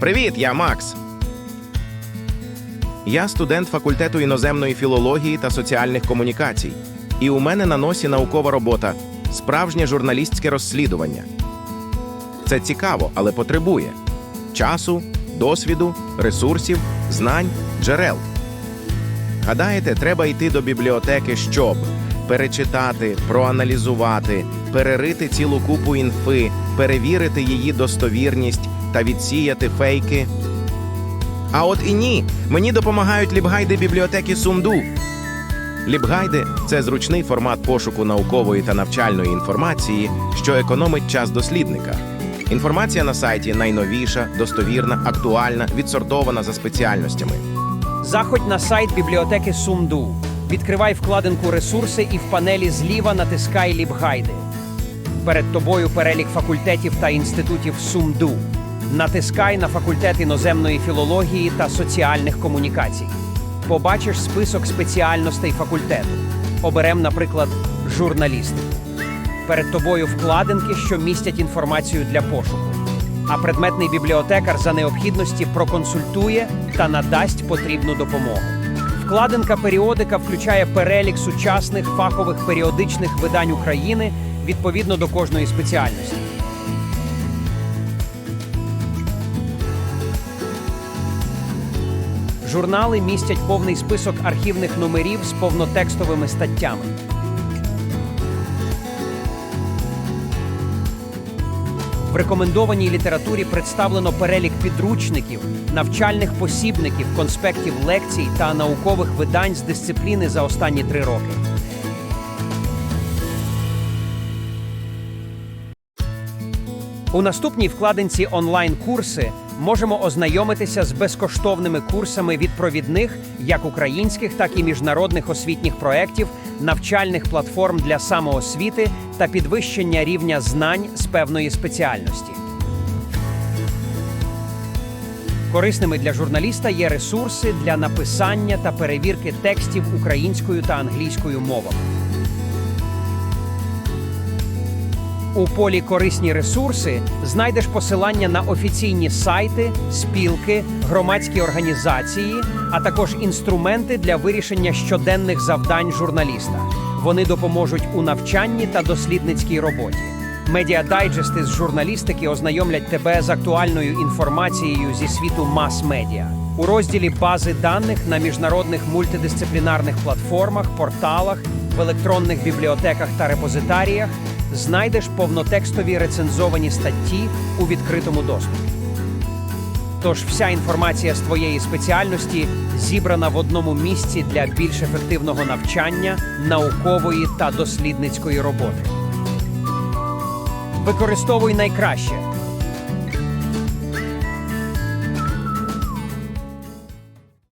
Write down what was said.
Привіт, я Макс. Я студент факультету іноземної філології та соціальних комунікацій. І у мене на носі наукова робота справжнє журналістське розслідування. Це цікаво, але потребує часу, досвіду, ресурсів, знань, джерел. Гадаєте, треба йти до бібліотеки, щоб перечитати, проаналізувати, перерити цілу купу інфи, перевірити її достовірність та відсіяти фейки. А от і ні, мені допомагають лібгайди бібліотеки Сумду. Лібгайди це зручний формат пошуку наукової та навчальної інформації, що економить час дослідника. Інформація на сайті найновіша, достовірна, актуальна, відсортована за спеціальностями. Заходь на сайт бібліотеки Сумду. Відкривай вкладинку Ресурси і в панелі зліва натискай Лібгайди. Перед тобою перелік факультетів та інститутів Сумду. Натискай на факультет іноземної філології та соціальних комунікацій. Побачиш список спеціальностей факультету. Оберем, наприклад, журналістику. Перед тобою вкладинки, що містять інформацію для пошуку. А предметний бібліотекар за необхідності проконсультує та надасть потрібну допомогу. Вкладинка періодика включає перелік сучасних фахових періодичних видань України відповідно до кожної спеціальності. Журнали містять повний список архівних номерів з повнотекстовими статтями. В рекомендованій літературі представлено перелік підручників, навчальних посібників, конспектів лекцій та наукових видань з дисципліни за останні три роки. У наступній вкладинці онлайн-курси можемо ознайомитися з безкоштовними курсами від провідних як українських, так і міжнародних освітніх проєктів, навчальних платформ для самоосвіти та підвищення рівня знань з певної спеціальності. Корисними для журналіста є ресурси для написання та перевірки текстів українською та англійською мовами. У полі Корисні ресурси знайдеш посилання на офіційні сайти, спілки, громадські організації, а також інструменти для вирішення щоденних завдань журналіста. Вони допоможуть у навчанні та дослідницькій роботі. Медіадайджести з журналістики ознайомлять тебе з актуальною інформацією зі світу мас-медіа. У розділі бази даних на міжнародних мультидисциплінарних платформах, порталах, в електронних бібліотеках та репозитаріях знайдеш повнотекстові рецензовані статті у відкритому доступі. Тож вся інформація з твоєї спеціальності зібрана в одному місці для більш ефективного навчання, наукової та дослідницької роботи. Використовуй найкраще